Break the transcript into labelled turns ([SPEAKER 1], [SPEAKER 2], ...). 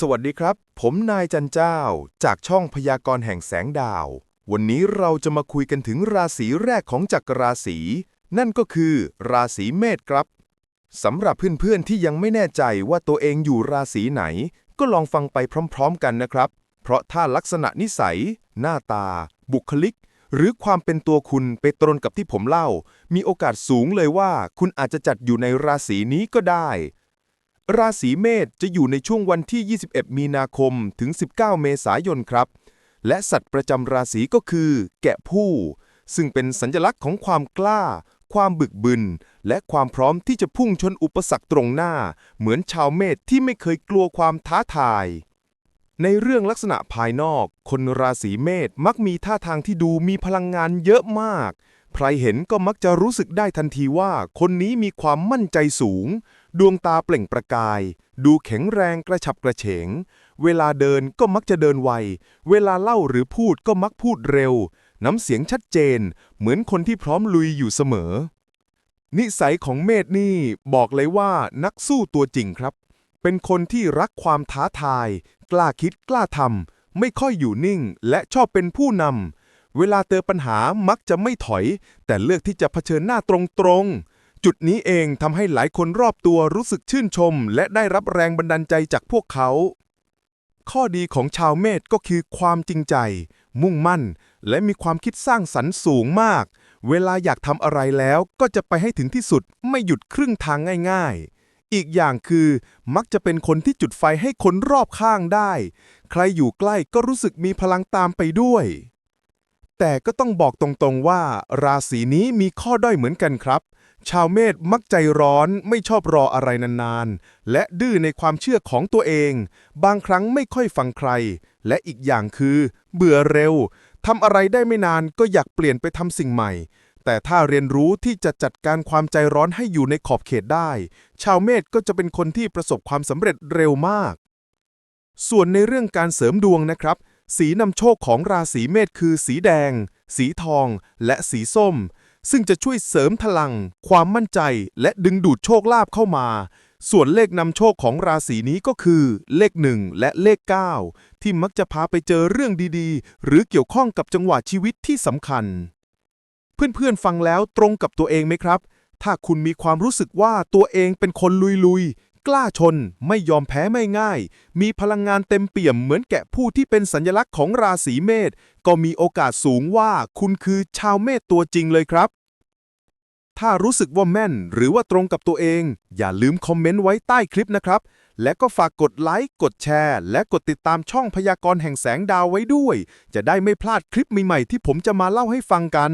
[SPEAKER 1] สวัสดีครับ ผมนายจันเจ้า จากช่องพยากรณ์แห่งแสงดาว วันนี้เราจะมาคุยกันถึงราศีแรกของจักรราศี นั่นก็คือราศีเมษครับ สำหรับเพื่อนๆที่ยังไม่แน่ใจว่าตัวเองอยู่ราศีไหน ก็ลองฟังไปพร้อมๆกันนะครับ เพราะถ้าลักษณะนิสัย หน้าตา บุคลิก หรือความเป็นตัวคุณไปตรงกับที่ผมเล่า มีโอกาสสูงเลยว่า คุณอาจจะจัดอยู่ในราศีนี้ก็ได้ ราศีเมษจะอยู่ในช่วงวันที่ 21 มีนาคมถึง 19 เมษายนครับ และสัตว์ประจำราศีก็คือ แกะผู้ ซึ่งเป็นสัญลักษณ์ของความกล้า ความบึกบึน และความพร้อมที่จะพุ่งชนอุปสรรคตรงหน้า เหมือนชาวเมษที่ไม่เคยกลัวความท้าทาย ในเรื่องลักษณะภายนอก คนราศีเมษมักมีท่าทางที่ดูมีพลังงานเยอะมาก ใครเห็นก็มักจะรู้สึกได้ทันทีว่า คนนี้มีความมั่นใจสูง ดวงตาเปล่งประกาย ดูแข็งแรงกระฉับกระเฉง เวลาเดินก็มักจะเดินไว เวลาเล่าหรือพูดก็มักพูดเร็ว น้ำเสียงชัดเจน เหมือนคนที่พร้อมลุยอยู่เสมอ นิสัยของเมธนี่บอกเลยว่านักสู้ตัวจริงครับ เป็นคนที่รักความท้าทาย กล้าคิดกล้าทำไม่ค่อยอยู่นิ่งและชอบเป็นผู้นำ เวลาเจอปัญหามักจะไม่ถอย แต่เลือกที่จะเผชิญหน้าตรงๆ จุดนี้เองทำให้หลายคนรอบตัวรู้สึกชื่นชม และได้รับแรงบันดาลใจจากพวกเขา ข้อดีของชาวเมษก็คือความจริงใจ มุ่งมั่น และมีความคิดสร้างสรรค์สูงมาก เวลาอยากทำอะไรแล้วก็จะไปให้ถึงที่สุดไม่หยุดครึ่งทางง่าย ๆอีกอย่างคือมักจะเป็นคนที่จุดไฟให้คนรอบข้างได้ ใครอยู่ใกล้ก็รู้สึกมีพลังตามไปด้วย แต่ก็ต้องบอกตรงๆว่า ราศีนี้มีข้อด้อยเหมือนกันครับ ชาวเมษมักใจร้อนไม่ชอบรออะไรนานๆ และดื้อในความเชื่อของตัวเอง บางครั้งไม่ค่อยฟังใคร และอีกอย่างคือ เบื่อเร็วทำอะไรได้ไม่นานก็อยากเปลี่ยนไปทำสิ่งใหม่ แต่ถ้าเรียนรู้ที่จะจัดการความใจร้อนให้อยู่ในขอบเขตได้ ชาวเมษก็จะเป็นคนที่ประสบความสำเร็จเร็วมาก ส่วนในเรื่องการเสริมดวงนะครับ สีนำโชคของราศีเมษคือสีแดง สีทอง และสีส้ม ซึ่งจะช่วยเสริมพลัง ความมั่นใจ และดึงดูดโชคลาภเข้ามา ส่วนเลขนำโชคของราศีนี้ก็คือ เลข1และเลข 9 ที่มักจะพาไปเจอเรื่องดีๆ หรือเกี่ยวข้องกับจังหวะชีวิตที่สำคัญ เพื่อนๆฟังแล้วตรงกับตัวเองไหมครับ ถ้าคุณมีความรู้สึกว่าตัวเองเป็นคนลุยๆ กล้าชน ไม่ยอมแพ้ไม่ง่าย มีพลังงานเต็มเปี่ยมเหมือนแกะผู้ที่เป็นสัญลักษณ์ของราศีเมษก็มีโอกาสสูงว่าคุณคือชาวเมษตัวจริงเลยครับ ถ้ารู้สึกว่าแม่นหรือว่าตรงกับตัวเอง อย่าลืมคอมเมนต์ไว้ใต้คลิปนะครับ และก็ฝากกดไลค์กดแชร์ และกดติดตามช่องพยากรณ์แห่งแสงดาวไว้ด้วย จะได้ไม่พลาดคลิปใหม่ๆที่ผมจะมาเล่าให้ฟังกัน